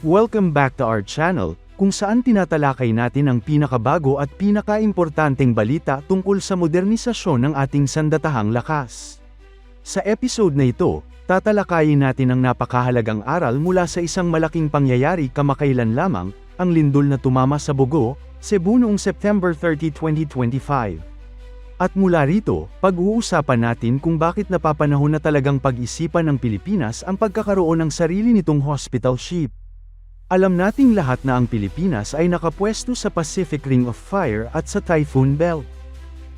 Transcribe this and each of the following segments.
Welcome back to our channel, kung saan tinatalakay natin ang pinakabago at pinakaimportanteng balita tungkol sa modernisasyon ng ating sandatahang lakas. Sa episode na ito, tatalakayin natin ang napakahalagang aral mula sa isang malaking pangyayari kamakailan lamang, ang lindol na tumama sa Bogo, Cebu noong September 30, 2025. At mula rito, pag-uusapan natin kung bakit napapanahon na talagang pag-isipan ng Pilipinas ang pagkakaroon ng sarili nitong hospital ship. Alam nating lahat na ang Pilipinas ay nakapwesto sa Pacific Ring of Fire at sa Typhoon Belt.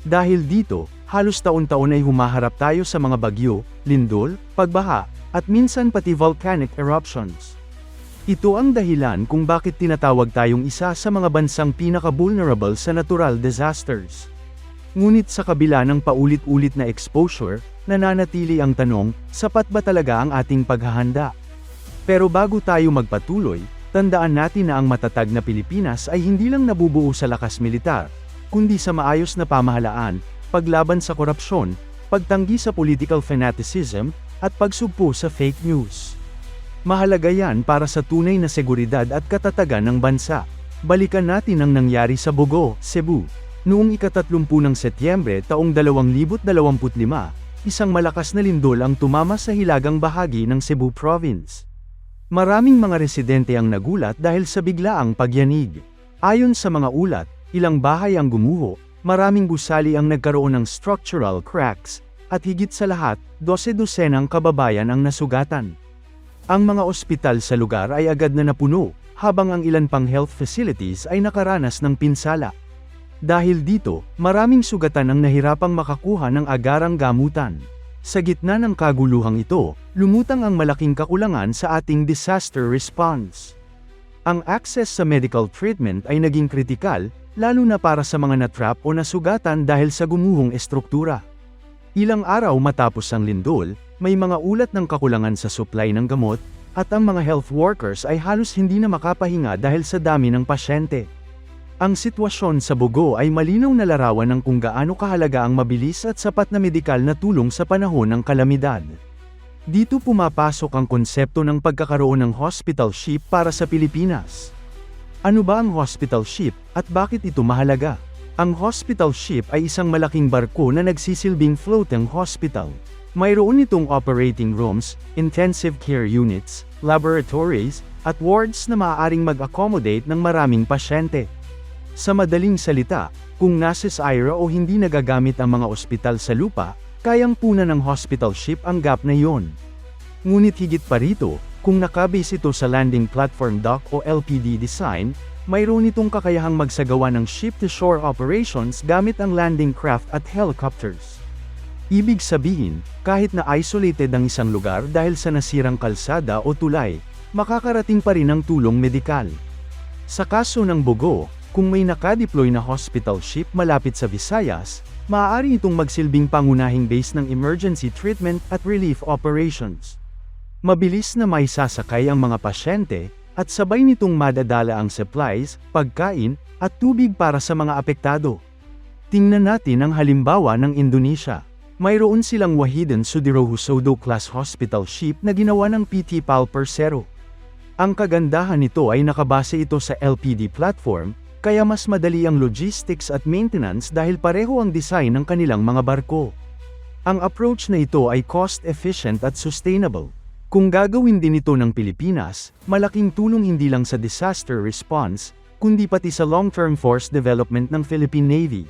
Dahil dito, halos taon-taon ay humaharap tayo sa mga bagyo, lindol, pagbaha, at minsan pati volcanic eruptions. Ito ang dahilan kung bakit tinatawag tayong isa sa mga bansang pinaka-vulnerable sa natural disasters. Ngunit sa kabila ng paulit-ulit na exposure, nananatili ang tanong, sapat ba talaga ang ating paghahanda? Pero bago tayo magpatuloy, tandaan natin na ang matatag na Pilipinas ay hindi lang nabubuo sa lakas militar, kundi sa maayos na pamahalaan, paglaban sa korupsyon, pagtanggi sa political fanaticism, at pagsugpo sa fake news. Mahalaga yan para sa tunay na seguridad at katatagan ng bansa. Balikan natin ang nangyari sa Bogo, Cebu. Noong ikatatlumpu ng Setyembre taong 2025, isang malakas na lindol ang tumama sa hilagang bahagi ng Cebu Province. Maraming mga residente ang nagulat dahil sa biglaang pagyanig. Ayon sa mga ulat, ilang bahay ang gumuho, maraming gusali ang nagkaroon ng structural cracks, at higit sa lahat, 12-dosenang kababayan ang nasugatan. Ang mga ospital sa lugar ay agad na napuno, habang ang ilan pang health facilities ay nakaranas ng pinsala. Dahil dito, maraming sugatan ang nahirapang makakuha ng agarang gamutan. Sa gitna ng kaguluhang ito, lumutang ang malaking kakulangan sa ating disaster response. Ang access sa medical treatment ay naging kritikal, lalo na para sa mga natrap o nasugatan dahil sa gumuhong estruktura. Ilang araw matapos ang lindol, may mga ulat ng kakulangan sa supply ng gamot, at ang mga health workers ay halos hindi na makapahinga dahil sa dami ng pasyente. Ang sitwasyon sa Bogo ay malinaw na larawan ng kung gaano kahalaga ang mabilis at sapat na medikal na tulong sa panahon ng kalamidad. Dito pumapasok ang konsepto ng pagkakaroon ng hospital ship para sa Pilipinas. Ano ba ang hospital ship, at bakit ito mahalaga? Ang hospital ship ay isang malaking barko na nagsisilbing floating hospital. Mayroon itong operating rooms, intensive care units, laboratories, at wards na maaaring mag-accommodate ng maraming pasyente. Sa madaling salita, kung nasa IRA o hindi nagagamit ang mga ospital sa lupa, kayang puna ng hospital ship ang gap na yon. Ngunit higit pa rito, kung nakabase ito sa landing platform dock o LPD design, mayroon itong kakayahang magsagawa ng ship-to-shore operations gamit ang landing craft at helicopters. Ibig sabihin, kahit na isolated ang isang lugar dahil sa nasirang kalsada o tulay, makakarating pa rin ang tulong medikal. Sa kaso ng Bogo, kung may nakadeploy na hospital ship malapit sa Visayas, maaari itong magsilbing pangunahing base ng emergency treatment at relief operations. Mabilis na may sasakay ang mga pasyente, at sabay nitong madadala ang supplies, pagkain, at tubig para sa mga apektado. Tingnan natin ang halimbawa ng Indonesia. Mayroon silang Wahidin Sudirohusodo class hospital ship na ginawa ng PT PAL Persero. Ang kagandahan nito ay nakabase ito sa LPD platform, kaya mas madali ang logistics at maintenance dahil pareho ang design ng kanilang mga barko. Ang approach na ito ay cost-efficient at sustainable. Kung gagawin din ito ng Pilipinas, malaking tulong hindi lang sa disaster response, kundi pati sa long-term force development ng Philippine Navy.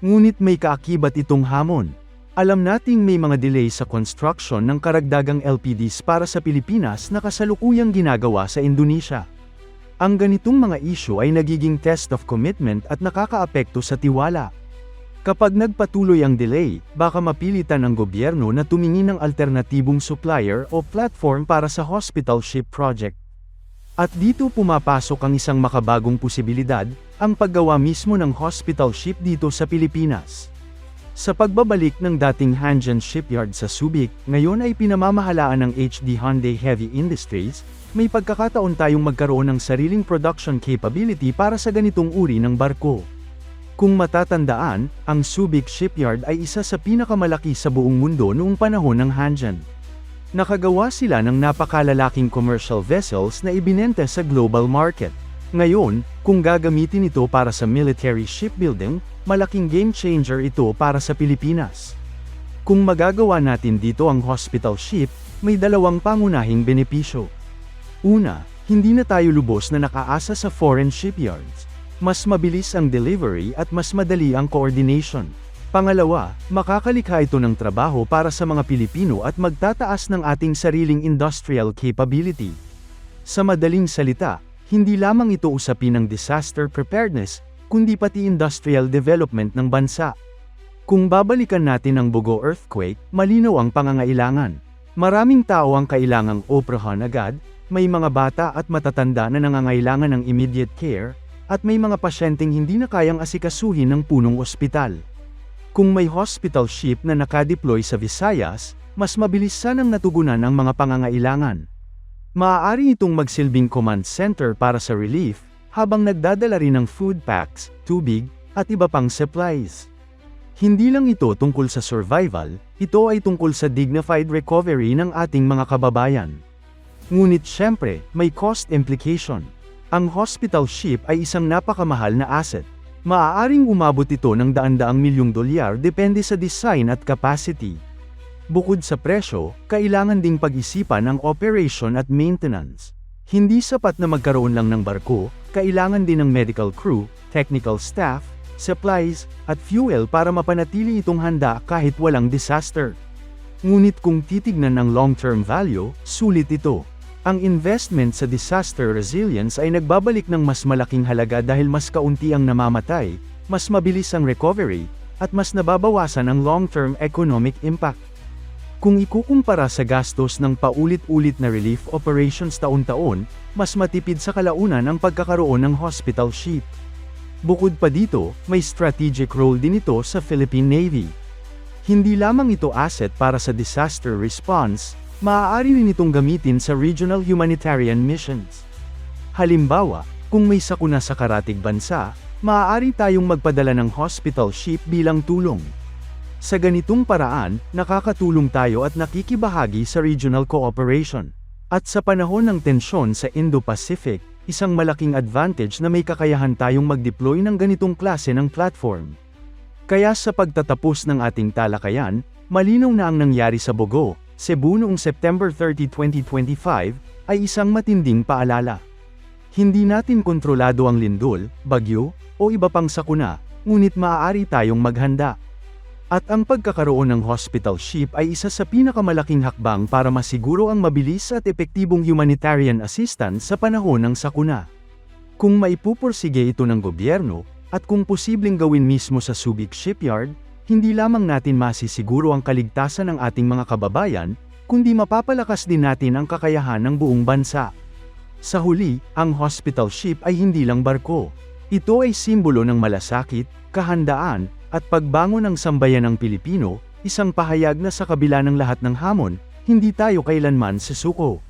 Ngunit may kaakibat itong hamon. Alam nating may mga delay sa construction ng karagdagang LPDs para sa Pilipinas na kasalukuyang ginagawa sa Indonesia. Ang ganitong mga isyu ay nagiging test of commitment at nakakaapekto sa tiwala. Kapag nagpatuloy ang delay, baka mapilitan ng gobyerno na tumingin ng alternatibong supplier o platform para sa hospital ship project. At dito pumapasok ang isang makabagong posibilidad, ang paggawa mismo ng hospital ship dito sa Pilipinas. Sa pagbabalik ng dating Hanjin Shipyard sa Subic, ngayon ay pinamamahalaan ng HD Hyundai Heavy Industries, may pagkakataon tayong magkaroon ng sariling production capability para sa ganitong uri ng barko. Kung matatandaan, ang Subic Shipyard ay isa sa pinakamalaki sa buong mundo noong panahon ng Hanjin. Nakagawa sila ng napakalalaking commercial vessels na ibinenta sa global market. Ngayon, kung gagamitin ito para sa military shipbuilding, malaking game changer ito para sa Pilipinas. Kung magagawa natin dito ang hospital ship, may dalawang pangunahing benepisyo. Una, hindi na tayo lubos na nakaasa sa foreign shipyards. Mas mabilis ang delivery at mas madali ang coordination. Pangalawa, makakalikha ito ng trabaho para sa mga Pilipino at magtataas ng ating sariling industrial capability. Sa madaling salita, hindi lamang ito usapin ng disaster preparedness, kundi pati industrial development ng bansa. Kung babalikan natin ang Bugo earthquake, malinaw ang pangangailangan. Maraming tao ang kailangang oprahan agad, may mga bata at matatanda na nangangailangan ng immediate care, at may mga pasyenteng hindi na kayang asikasuhin ng punong ospital. Kung may hospital ship na nakadeploy sa Visayas, mas mabilis sanang natugunan ang mga pangangailangan. Maaari itong magsilbing command center para sa relief, habang nagdadala rin ng food packs, tubig, at iba pang supplies. Hindi lang ito tungkol sa survival, ito ay tungkol sa dignified recovery ng ating mga kababayan. Ngunit syempre, may cost implication. Ang hospital ship ay isang napakamahal na asset. Maaaring umabot ito ng daan-daang milyong dolyar depende sa design at capacity. Bukod sa presyo, kailangan ding pag-isipan ang operation at maintenance. Hindi sapat na magkaroon lang ng barko, kailangan din ng medical crew, technical staff, supplies, at fuel para mapanatili itong handa kahit walang disaster. Ngunit kung titignan ng long-term value, sulit ito. Ang investment sa disaster resilience ay nagbabalik ng mas malaking halaga dahil mas kaunti ang namamatay, mas mabilis ang recovery, at mas nababawasan ang long-term economic impact. Kung ikukumpara sa gastos ng paulit-ulit na relief operations taon-taon, mas matipid sa kalaunan ang pagkakaroon ng hospital ship. Bukod pa dito, may strategic role din ito sa Philippine Navy. Hindi lamang ito asset para sa disaster response, maaari rin itong gamitin sa regional humanitarian missions. Halimbawa, kung may sakuna sa karatig bansa, maaari tayong magpadala ng hospital ship bilang tulong. Sa ganitong paraan, nakakatulong tayo at nakikibahagi sa regional cooperation. At sa panahon ng tensyon sa Indo-Pacific, isang malaking advantage na may kakayahan tayong mag-deploy ng ganitong klase ng platform. Kaya sa pagtatapos ng ating talakayan, malinaw na ang nangyari sa Bogo, Cebu noong September 30, 2025, ay isang matinding paalala. Hindi natin kontrolado ang lindol, bagyo, o iba pang sakuna, ngunit maaari tayong maghanda. At ang pagkakaroon ng hospital ship ay isa sa pinakamalaking hakbang para masiguro ang mabilis at epektibong humanitarian assistance sa panahon ng sakuna. Kung maipupursige ito ng gobyerno, at kung posibleng gawin mismo sa Subic Shipyard, hindi lamang natin masisiguro ang kaligtasan ng ating mga kababayan, kundi mapapalakas din natin ang kakayahan ng buong bansa. Sa huli, ang hospital ship ay hindi lang barko. Ito ay simbolo ng malasakit, kahandaan, at pagbangon ng sambayan ng Pilipino, isang pahayag na sa kabila ng lahat ng hamon, hindi tayo kailanman susuko.